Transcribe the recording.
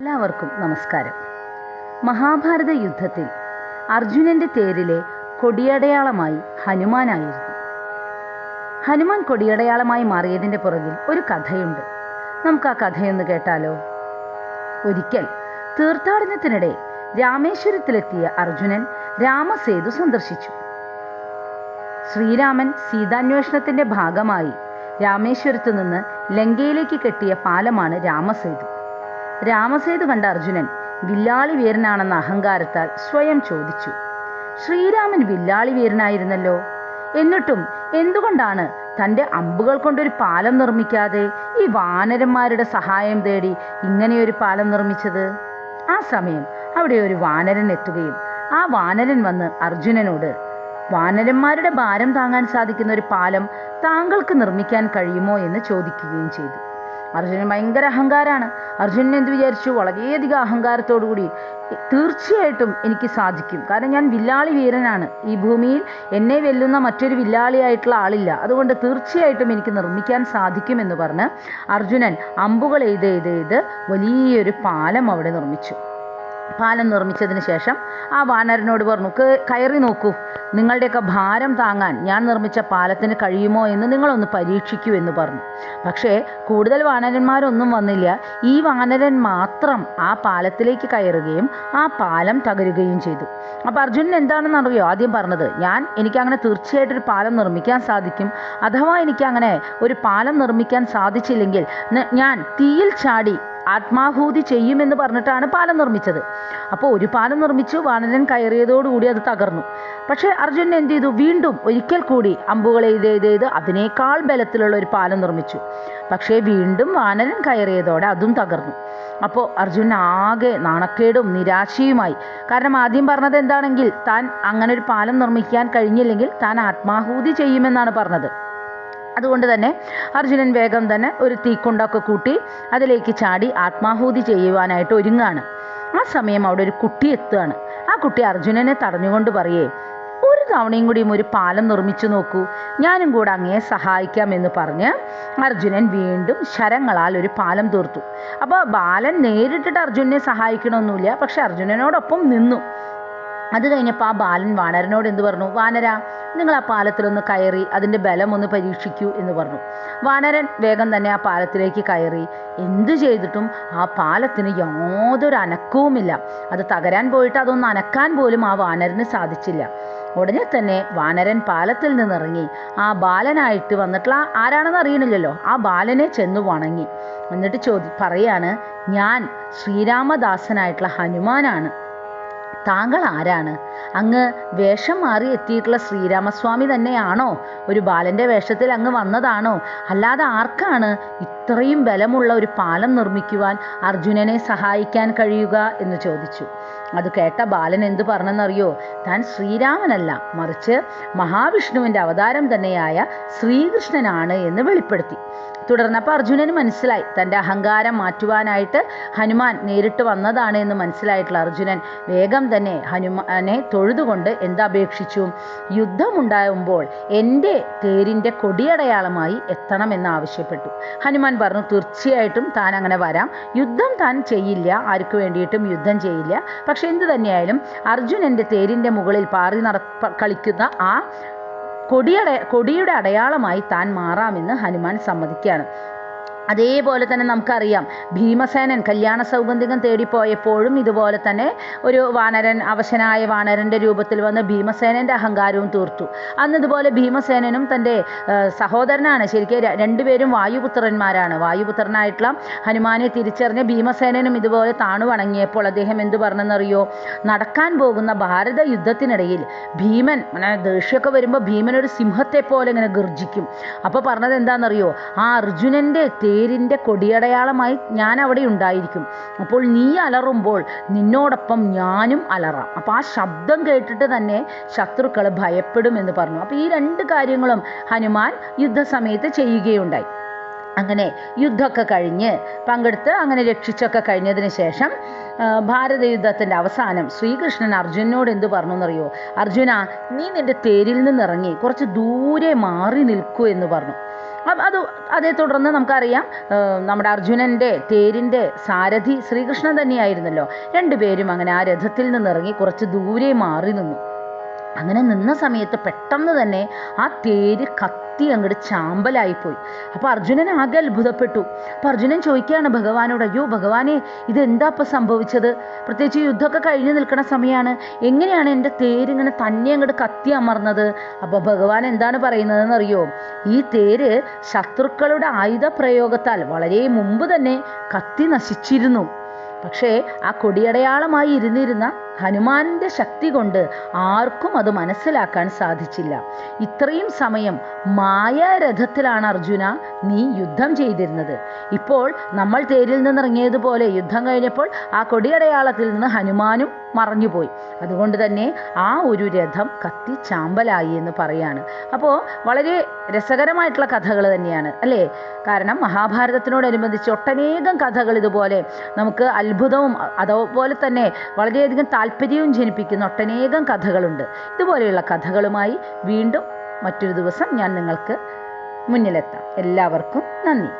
എല്ലാവർക്കും നമസ്കാരം. മഹാഭാരത യുദ്ധത്തിൽ അർജുനന്റെ തേരിലെ കൊടിയടയാളമായി ഹനുമാനായിരുന്നു. ഹനുമാൻ കൊടിയടയാളമായി മാറിയതിന്റെ പുറകിൽ ഒരു കഥയുണ്ട്. നമുക്ക് ആ കഥയൊന്ന് കേട്ടാലോ? ഒരിക്കൽ തീർത്ഥാടനത്തിനിടെ രാമേശ്വരത്തിലെത്തിയ അർജുനൻ രാമസേതു സന്ദർശിച്ചു. ശ്രീരാമൻ സീതാന്വേഷണത്തിന്റെ ഭാഗമായി രാമേശ്വരത്തു നിന്ന് ലങ്കയിലേക്ക് കെട്ടിയ പാലമാണ് രാമസേതു. രാമസേതു കണ്ട അർജുനൻ വില്ലാളി വീരനാണെന്ന അഹങ്കാരത്താൽ സ്വയം ചോദിച്ചു. ശ്രീരാമൻ വില്ലാളി വീരനായിരുന്നല്ലോ. എന്നിട്ടും എന്തുകൊണ്ടാണ് തന്റെ അമ്പുകൾ കൊണ്ടൊരു പാലം നിർമ്മിക്കാതെ ഈ വാനരന്മാരുടെ സഹായം തേടി ഇങ്ങനെയൊരു പാലം നിർമ്മിച്ചത്? ആ സമയം അവിടെ ഒരു വാനരൻ എത്തുകയും ആ വാനരൻ വന്ന് അർജുനനോട് വാനരന്മാരുടെ ഭാരം താങ്ങാൻ സാധിക്കുന്ന ഒരു പാലം താങ്കൾക്ക് നിർമ്മിക്കാൻ കഴിയുമോ? എന്ന് ചോദിക്കുകയും ചെയ്തു. അർജുനൻ ഭയങ്കര അഹങ്കാരമാണ് അർജുനൻ എന്ത് വിചാരിച്ചു? വളരെയധികം അഹങ്കാരത്തോടു കൂടി തീർച്ചയായിട്ടും എനിക്ക് സാധിക്കും. കാരണം ഞാൻ വില്ലാളി വീരനാണ്. ഈ ഭൂമിയിൽ എന്നെ വെല്ലുന്ന മറ്റൊരു വില്ലാളിയായിട്ടുള്ള ആളില്ല. അതുകൊണ്ട് തീർച്ചയായിട്ടും എനിക്ക് നിർമ്മിക്കാൻ സാധിക്കുമെന്ന് പറഞ്ഞ് അർജുനൻ അമ്പുകൾ എയ്ത് വലിയൊരു പാലം അവിടെ നിർമ്മിച്ചു. പാലം നിർമ്മിച്ചതിന് ശേഷം ആ വാനരനോട് പറഞ്ഞു കയറി നോക്കൂ. നിങ്ങളുടെയൊക്കെ ഭാരം താങ്ങാൻ ഞാൻ നിർമ്മിച്ച പാലത്തിന് കഴിയുമോ എന്ന് നിങ്ങളൊന്ന് പരീക്ഷിക്കൂ എന്ന് പറഞ്ഞു. പക്ഷേ കൂടുതൽ വാനരന്മാരൊന്നും വന്നില്ല. ഈ വാനരൻ മാത്രം ആ പാലത്തിലേക്ക് കയറുകയും ആ പാലം തകരുകയും ചെയ്തു. അപ്പോൾ അർജുനൻ എന്താണെന്ന് അറിയോ ആദ്യം പറഞ്ഞത്? ഞാൻ എനിക്കങ്ങനെ തീർച്ചയായിട്ടൊരു പാലം നിർമ്മിക്കാൻ സാധിക്കും. അഥവാ എനിക്കങ്ങനെ ഒരു പാലം നിർമ്മിക്കാൻ സാധിച്ചില്ലെങ്കിൽ ഞാൻ തീയിൽ ചാടി ആത്മാഹൂതി ചെയ്യുമെന്ന് പറഞ്ഞിട്ടാണ് പാലം നിർമ്മിച്ചത്. അപ്പോൾ ഒരു പാലം നിർമ്മിച്ചു വാനരൻ കയറിയതോടുകൂടി അത് തകർന്നു. പക്ഷേ അർജുനൻ എന്ത് ചെയ്തു? വീണ്ടും ഒരിക്കൽ കൂടി അമ്പുകൾ എയ്ത് എയ്ത് എഴുത് അതിനേക്കാൾ ബലത്തിലുള്ള ഒരു പാലം നിർമ്മിച്ചു. പക്ഷേ വീണ്ടും വാനരൻ കയറിയതോടെ അതും തകർന്നു. അപ്പോൾ അർജുനൻ ആകെ നാണക്കേടും നിരാശയുമായി. കാരണം ആദ്യം പറഞ്ഞത് എന്താണെങ്കിൽ താൻ അങ്ങനെ ഒരു പാലം നിർമ്മിക്കാൻ കഴിഞ്ഞില്ലെങ്കിൽ താൻ ആത്മാഹൂതി ചെയ്യുമെന്നാണ് പറഞ്ഞത്. അതുകൊണ്ട് തന്നെ അർജുനൻ വേഗം തന്നെ ഒരു തീക്കുണ്ടൊക്കെ കൂട്ടി അതിലേക്ക് ചാടി ആത്മാഹൂതി ചെയ്യുവാനായിട്ട് ഒരുങ്ങാണ്. ആ സമയം അവിടെ ഒരു കുട്ടി എത്തുകയാണ് ആ കുട്ടി അർജുനനെ തടഞ്ഞുകൊണ്ട് പറയേ ഒരു തവണയും കൂടിയും ഒരു പാലം നിർമ്മിച്ചു നോക്കൂ. ഞാനും കൂടെ അങ്ങയെ സഹായിക്കാം എന്ന് പറഞ്ഞ് അർജുനൻ വീണ്ടും ശരങ്ങളാൽ ഒരു പാലം തീർത്തു. അപ്പോൾ ബാലൻ നേരിട്ടിട്ട് അർജുനനെ സഹായിക്കണമൊന്നുമില്ല. പക്ഷെ അർജുനനോടൊപ്പം നിന്നു. അത് കഴിഞ്ഞപ്പോൾ ആ ബാലൻ വാനരനോട് എന്ത് പറഞ്ഞു? വാനര നിങ്ങൾ ആ പാലത്തിലൊന്ന് കയറി അതിന്റെ ബലം ഒന്ന് പരീക്ഷിക്കൂ എന്ന് പറഞ്ഞു. വാനരൻ വേഗം തന്നെ ആ പാലത്തിലേക്ക് കയറി. എന്ത് ചെയ്തിട്ടും ആ പാലത്തിന് യാതൊരു അനക്കവുമില്ല. അത് തകരാൻ പോയിട്ട് അതൊന്ന് അനക്കാൻ പോലും ആ വാനരന് സാധിച്ചില്ല. ഉടനെ തന്നെ വാനരൻ പാലത്തിൽ നിന്നിറങ്ങി. ആ ബാലനായിട്ട് വന്നിട്ടുള്ള ആരാണെന്ന് അറിയണില്ലല്ലോ. ആ ബാലനെ ചെന്ന് വണങ്ങി. എന്നിട്ട് ചോദി പറയാണ് ഞാൻ ശ്രീരാമദാസനായിട്ടുള്ള ഹനുമാനാണ്. താങ്കൾ ആരാണ്? അങ്ങ് വേഷം മാറി എത്തിയിട്ടുള്ള ശ്രീരാമസ്വാമി തന്നെയാണോ? ഒരു ബാലന്റെ വേഷത്തിൽ അങ്ങ് വന്നതാണോ? അല്ലാതെ ആർക്കാണ് ഇത്രയും ബലമുള്ള ഒരു പാലം നിർമ്മിക്കുവാൻ അർജുനനെ സഹായിക്കാൻ കഴിയുക എന്ന് ചോദിച്ചു. അത് കേട്ട ബാലൻ എന്തു പറഞ്ഞെന്നറിയോ? താൻ ശ്രീരാമനല്ല മറിച്ച് മഹാവിഷ്ണുവിന്റെ അവതാരം തന്നെയായ ശ്രീകൃഷ്ണനാണ് എന്ന് വെളിപ്പെടുത്തി. തുടർന്നപ്പോൾ അർജുനന് മനസ്സിലായി. തന്റെ അഹങ്കാരം മാറ്റുവാനായിട്ട് ഹനുമാൻ നേരിട്ട് വന്നതാണ് എന്ന് മനസ്സിലായിട്ടുള്ള അർജുനൻ വേഗം തന്നെ ഹനുമാനെ തൊഴുതുകൊണ്ട് എന്തപേക്ഷിച്ചു യുദ്ധമുണ്ടാകുമ്പോൾ എന്റെ തേരിന്റെ കൊടിയടയാളമായി എത്തണമെന്ന് ആവശ്യപ്പെട്ടു. ഹനുമാൻ പറഞ്ഞു തീർച്ചയായിട്ടും താൻ അങ്ങനെ വരാം. യുദ്ധം താൻ ചെയ്യില്ല. ആർക്കു വേണ്ടിയിട്ടും യുദ്ധം ചെയ്യില്ല. പക്ഷെ എന്തു തന്നെയായാലും അർജുൻ എന്റെ തേരിന്റെ മുകളിൽ പാറി നട കളിക്കുന്ന ആ കൊടിയട കൊടിയുടെ അടയാളമായി താൻ മാറാമെന്ന് ഹനുമാൻ സമ്മതിക്കുകയാണ്. അതേപോലെ തന്നെ നമുക്കറിയാം. ഭീമസേനൻ കല്യാണ സൗഗന്ധികം തേടിപ്പോയപ്പോഴും ഇതുപോലെ തന്നെ ഒരു വാനരൻ അവശനായ വാനരന്റെ രൂപത്തിൽ വന്ന് ഭീമസേനന്റെ അഹങ്കാരവും തീർത്തു. അന്ന് ഇതുപോലെ ഭീമസേനനും തന്റെ സഹോദരനാണ്. ശരിക്കും രണ്ടുപേരും വായുപുത്രന്മാരാണ്. വായുപുത്രനായിട്ടുള്ള ഹനുമാനെ തിരിച്ചറിഞ്ഞ ഭീമസേനനും ഇതുപോലെ താണു വണങ്ങിയപ്പോൾ അദ്ദേഹം എന്തു പറഞ്ഞെന്നറിയോ? നടക്കാൻ പോകുന്ന ഭാരത യുദ്ധത്തിനിടയിൽ ഭീമൻ അങ്ങനെ ദേഷ്യമൊക്കെ വരുമ്പോൾ ഭീമൻ ഒരു സിംഹത്തെ പോലെ ഇങ്ങനെ ഗർജിക്കും അപ്പോൾ പറഞ്ഞത് എന്താണെന്നറിയോ ആ അർജുനന്റെ തേരിന്റെ കൊടിയടയാളമായി ഞാൻ അവിടെ ഉണ്ടായിരിക്കും. അപ്പോൾ നീ അലറുമ്പോൾ നിന്നോടൊപ്പം ഞാനും അലറാം. അപ്പോൾ ആ ശബ്ദം കേട്ടിട്ട് തന്നെ ശത്രുക്കൾ ഭയപ്പെടും എന്ന് പറഞ്ഞു. അപ്പോൾ ഈ രണ്ട് കാര്യങ്ങളും ഹനുമാൻ യുദ്ധസമയത്ത് ചെയ്യുകയുണ്ടായി. അങ്ങനെ യുദ്ധമൊക്കെ കഴിഞ്ഞ് പങ്കെടുത്ത് അങ്ങനെ രക്ഷിച്ചൊക്കെ കഴിഞ്ഞതിന് ശേഷം ഭാരത യുദ്ധത്തിന്റെ അവസാനം ശ്രീകൃഷ്ണൻ അർജുനോട് എന്ത് പറഞ്ഞു എന്നറിയോ? അർജുന നീ നിന്റെ തേരിൽ നിന്നിറങ്ങി കുറച്ച് ദൂരെ മാറി നിൽക്കൂ എന്ന് പറഞ്ഞു. അത് അതേ തുടർന്ന് നമുക്കറിയാം നമ്മുടെ അർജുനന്റെ തേരിന്റെ സാരഥി ശ്രീകൃഷ്ണൻ തന്നെയായിരുന്നല്ലോ. രണ്ടുപേരും അങ്ങനെ ആ രഥത്തിൽ നിന്നിറങ്ങി കുറച്ച് ദൂരെ മാറി നിന്നു. അങ്ങനെ നിന്ന സമയത്ത് പെട്ടെന്ന് തന്നെ ആ തേര് കത്തി അങ്ങോട്ട് ചാമ്പലായിപ്പോയി. അപ്പോൾ അർജുനൻ ആകെ അത്ഭുതപ്പെട്ടു. അപ്പോൾ അർജുനൻ ചോദിക്കുകയാണ് ഭഗവാനോട് അയ്യോ ഭഗവാനെ ഇതെന്താ ഇപ്പൊ സംഭവിച്ചത്? പ്രത്യേകിച്ച് യുദ്ധമൊക്കെ കഴിഞ്ഞു നിൽക്കുന്ന സമയമാണ് എങ്ങനെയാണ് എന്റെ തേര് ഇങ്ങനെ തന്നെ അങ്ങോട്ട് കത്തി അമർന്നത്? അപ്പോൾ ഭഗവാൻ എന്താണ് പറയുന്നതെന്ന് അറിയോ ഈ തേര് ശത്രുക്കളുടെ ആയുധ പ്രയോഗത്താൽ വളരെ മുമ്പ് തന്നെ കത്തി നശിച്ചിരുന്നു. പക്ഷേ ആ കൊടിയടയാളമായി ഇരുന്നിരുന്ന ഹനുമാന്റെ ശക്തി കൊണ്ട് ആർക്കും അത് മനസ്സിലാക്കാൻ സാധിച്ചില്ല. ഇത്രയും സമയം മായാരഥത്തിലാണ് അർജുന നീ യുദ്ധം ചെയ്തിരുന്നത്. ഇപ്പോൾ നമ്മൾ തേരിൽ നിന്നിറങ്ങിയതുപോലെ യുദ്ധം കഴിഞ്ഞപ്പോൾ ആ കൊടിയടയാളത്തിൽ നിന്ന് ഹനുമാനും മറഞ്ഞുപോയി. അതുകൊണ്ട് തന്നെ ആ ഒരു രഥം കത്തി ചാമ്പലായി എന്ന് പറയാണ്. അപ്പോൾ വളരെ രസകരമായിട്ടുള്ള കഥകൾ തന്നെയാണ് അല്ലേ? കാരണം മഹാഭാരതത്തിനോടനുബന്ധിച്ച് ഒട്ടനേകം കഥകൾ ഇതുപോലെ നമുക്ക് അത്ഭുതവും അതുപോലെ തന്നെ വളരെയധികം താല്പര്യവും ജനിപ്പിക്കുന്ന ഒട്ടനേകം കഥകളുണ്ട്. ഇതുപോലെയുള്ള കഥകളുമായി വീണ്ടും മറ്റൊരു ദിവസം ഞാൻ നിങ്ങൾക്ക് മുന്നിലെത്താം. എല്ലാവർക്കും നന്ദി.